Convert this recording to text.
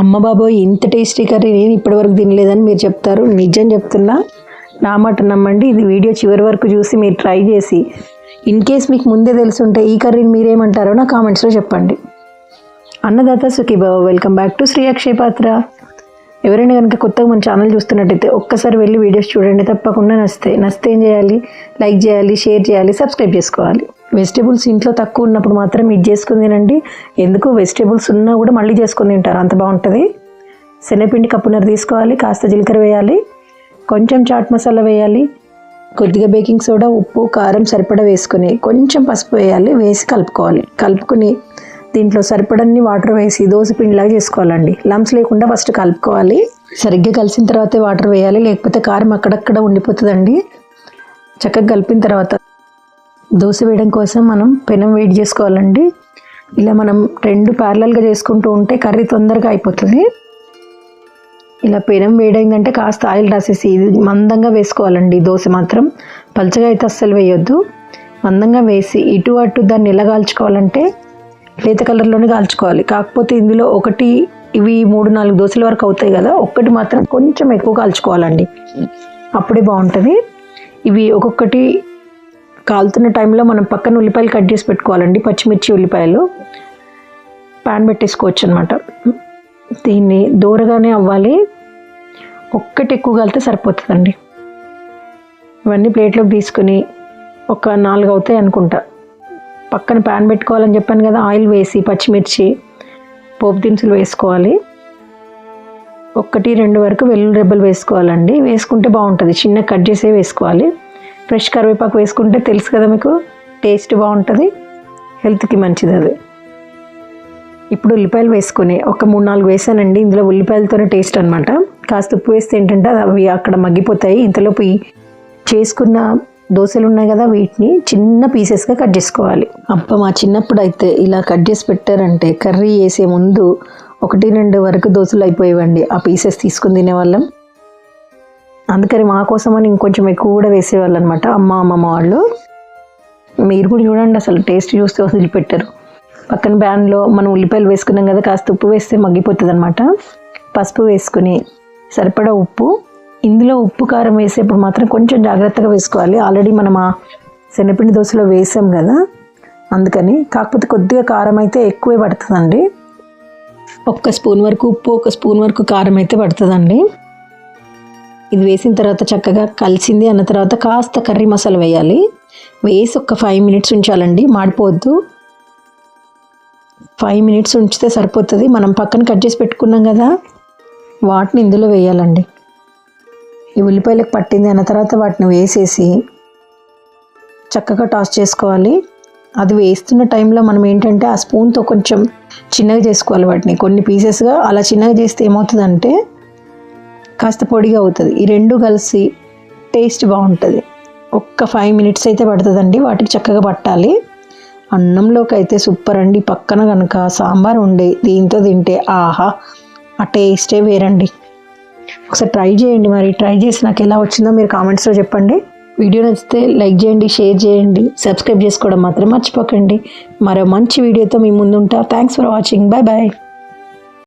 అమ్మ బాబోయ్ ఇంత టేస్టీ కర్రీ నేను ఇప్పటివరకు తినలేదని మీరు చెప్తారు. నిజం చెప్తున్నా నా మాట నమ్మండి. ఇది వీడియో చివరి వరకు చూసి మీరు ట్రై చేసి ఇన్ కేస్ మీకు ముందే తెలుసుంటే ఈ కర్రీని మీరేమంటారో నా కామెంట్స్లో చెప్పండి. అన్నదాత సుఖీబాబు welcome back to Shri Akshay Patra. ఎవరైనా కనుక కొత్తగా మన ఛానల్ చూస్తున్నట్టయితే ఒక్కసారి వెళ్ళి వీడియోస్ చూడండి. తప్పకుండా నచ్చితే నచ్చితే ఏం చేయాలి? లైక్ చేయాలి షేర్ చేయాలి సబ్స్క్రైబ్ చేసుకోవాలి. వెజిటేబుల్స్ ఇంట్లో తక్కువ ఉన్నప్పుడు మాత్రం ఇది చేసుకుని తినండి. ఎందుకు? వెజిటేబుల్స్ ఉన్నా కూడా మళ్ళీ చేసుకుని తింటారు. అంత బాగుంటుంది. శనగపిండి కప్పున్నర తీసుకోవాలి. కాస్త జీలకర్ర వేయాలి. కొంచెం చాట్ మసాలా వేయాలి. కొద్దిగా బేకింగ్ సోడా ఉప్పు కారం సరిపడా వేసుకొని కొంచెం పసుపు వేయాలి. వేసి కలుపుకోవాలి. కలుపుకుని దీంట్లో సరిపడన్ని వాటర్ వేసి దోశ పిండిలాగా చేసుకోవాలండి. లమ్స్ లేకుండా ఫస్ట్ కలుపుకోవాలి. సరిగ్గా కలిసిన తర్వాతే వాటర్ వేయాలి. లేకపోతే కారం అక్కడక్కడ ఉండిపోతుందండి. చక్కగా కలిపిన తర్వాత దోశ వేయడం కోసం మనం పెనం వేడి చేసుకోవాలండి. ఇలా మనం రెండు ప్యారలల్గా చేసుకుంటూ ఉంటే కర్రీ తొందరగా అయిపోతుంది. ఇలా పెనం వేడైందంటే కాస్త ఆయిల్ రాసేసి ఇది మందంగా వేసుకోవాలండి దోశ మాత్రం. పలచగా అయితే అస్సలు వేయొద్దు. మందంగా వేసి ఇటు అటు దాన్ని ఎలా కాల్చుకోవాలంటే లేత కలర్లోనే కాల్చుకోవాలి. కాకపోతే ఇందులో ఒకటి ఇవి మూడు నాలుగు దోశల వరకు అవుతాయి కదా ఒక్కటి మాత్రం కొంచెం ఎక్కువ కాల్చుకోవాలండి. అప్పుడే బాగుంటుంది. ఇవి ఒక్కొక్కటి కాలుతున్న టైంలో మనం పక్కన ఉల్లిపాయలు కట్ చేసి పెట్టుకోవాలండి. పచ్చిమిర్చి ఉల్లిపాయలు ప్యాన్ పెట్టేసుకోవచ్చు అనమాట దీన్ని దూరగానే అవ్వాలి. ఒక్కటి ఎక్కువ కలితే సరిపోతుందండి. ఇవన్నీ ప్లేట్లోకి తీసుకుని ఒక నాలుగు అవుతాయి అనుకుంటా. పక్కన ప్యాన్ పెట్టుకోవాలని చెప్పాను కదా ఆయిల్ వేసి పచ్చిమిర్చి పోపు దినుసులు వేసుకోవాలి. ఒకటి రెండు వరకు వెల్లుల్లి రెబ్బలు వేసుకోవాలండి. వేసుకుంటే బాగుంటుంది. చిన్న కట్ చేసే వేసుకోవాలి. ఫ్రెష్ కరివేపాకు వేసుకుంటే తెలుసు కదా మీకు? టేస్ట్ బాగుంటుంది హెల్త్కి మంచిది అది. ఇప్పుడు ఉల్లిపాయలు వేసుకొని ఒక మూడు నాలుగు వేసానండి. ఇందులో ఉల్లిపాయలతోనే టేస్ట్ అనమాట కాస్త ఉప్పు వేస్తే ఏంటంటే అవి అక్కడ మగ్గిపోతాయి. ఇంతలోపు చేసుకున్న దోశలు ఉన్నాయి కదా వీటిని చిన్న పీసెస్గా కట్ చేసుకోవాలి. అప్ప మా చిన్నప్పుడు అయితే ఇలా కట్ చేసి పెట్టారంటే కర్రీ వేసే ముందు ఒకటి రెండు వరకు దోశలు అయిపోయేవండి. ఆ పీసెస్ తీసుకుని తినేవాళ్ళం. అందుకని మా కోసమని ఇంకొంచెం ఎక్కువ కూడా వేసేవాళ్ళు అనమాట అమ్మ అమ్మమ్మ వాళ్ళు. మీరు కూడా చూడండి అసలు టేస్ట్ చూస్తే వదిలిపెట్టారు పక్కన బ్యాన్లో మనం ఉల్లిపాయలు వేసుకున్నాం కదా కాస్త ఉప్పు వేస్తే మగ్గిపోతుంది అనమాట పసుపు వేసుకుని సరిపడా ఉప్పు. ఇందులో ఉప్పు కారం వేసేప్పుడు మాత్రం కొంచెం జాగ్రత్తగా వేసుకోవాలి. ఆల్రెడీ మనం ఆ శనగపిండి దోశలో వేసాం కదా అందుకని. కాకపోతే కొద్దిగా కారం అయితే ఎక్కువే పడుతుందండి. ఒక్క స్పూన్ వరకు ఉప్పు ఒక స్పూన్ వరకు కారం అయితే పడుతుందండి. ఇది వేసిన తర్వాత చక్కగా కలిసింది అన్న తర్వాత కాస్త కర్రీ మసాలా వేయాలి. వేసి ఒక ఫైవ్ మినిట్స్ ఉంచాలండి. మాడిపోవద్దు. ఫైవ్ మినిట్స్ ఉంచితే సరిపోతుంది. మనం పక్కన కట్ చేసి పెట్టుకున్నాం కదా వాటిని ఇందులో వేయాలండి. ఈ ఉల్లిపాయలకు పట్టింది అన్న తర్వాత వాటిని వేసేసి చక్కగా టాస్ చేసుకోవాలి. అది వేస్తున్న టైంలో మనం ఏంటంటే ఆ స్పూన్తో కొంచెం చిన్నగా చేసుకోవాలి వాటిని. కొన్ని పీసెస్గా అలా చిన్నగా చేస్తే ఏమవుతుందంటే కాస్త పొడిగా అవుతుంది. ఈ రెండు కలిసి టేస్ట్ బాగుంటుంది. ఒక్క ఫైవ్ మినిట్స్ అయితే పడుతుందండి. వాటికి చక్కగా పట్టాలి. అన్నంలోకి అయితే సూపర్ అండి. పక్కన కనుక సాంబార్ ఉండే దీంతో తింటే ఆహా ఆ టేస్టే వేరండి. ఒకసారి ట్రై చేయండి మరి. ట్రై చేసి నాకు ఎలా వచ్చిందో మీరు కామెంట్స్లో చెప్పండి. వీడియో నచ్చితే లైక్ చేయండి షేర్ చేయండి. సబ్స్క్రైబ్ చేసుకోవడం మాత్రం మర్చిపోకండి. మరో మంచి వీడియోతో మీ ముందుంటా. Thanks for watching bye bye